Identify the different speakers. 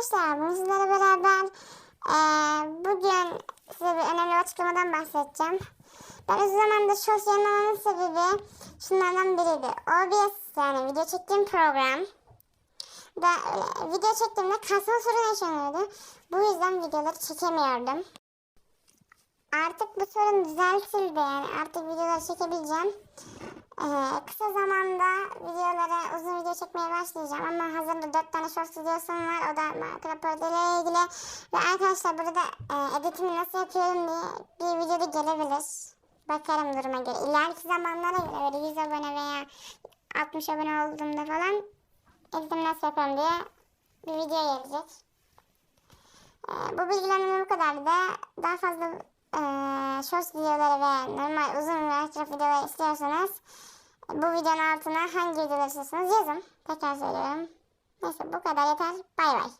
Speaker 1: arkadaşlar bugün sizlerle beraber eee, bugün size bir önemli açıklamadan bahsedeceğim. Ben uzun zamandır shorts yayınlamamın sebebi şunlardan biriydi. OBS yani video çektiğim program da öyle video çektiğimde kasma sorunu yaşanıyordu. Bu yüzden videoları çekemiyordum. Artık bu sorun düzeltildi yani artık videoları çekebileceğim. Ee, kısa zamanda uzun video çekmeye başlayacağım ama hazırda 4 tane short videosum var. O da Minecraft ile ilgili. Ve arkadaşlar burada e, editimi nasıl yapıyorum diye bir videoda gelebilir. Bakarım duruma göre. İleriki zamanlara göre böyle 100 abone veya 60 abone olduğumda falan editimi nasıl yapıyorum diye bir video gelecek. Ee, bu bilgilendirme bu kadar da daha fazla e, short videoları ve normal uzun Minecraft videoları istiyorsanız bu videonun altına hangi istiyorsanız yazın. Tekrar söylüyorum. Neyse bu kadar yeter. Bay bay.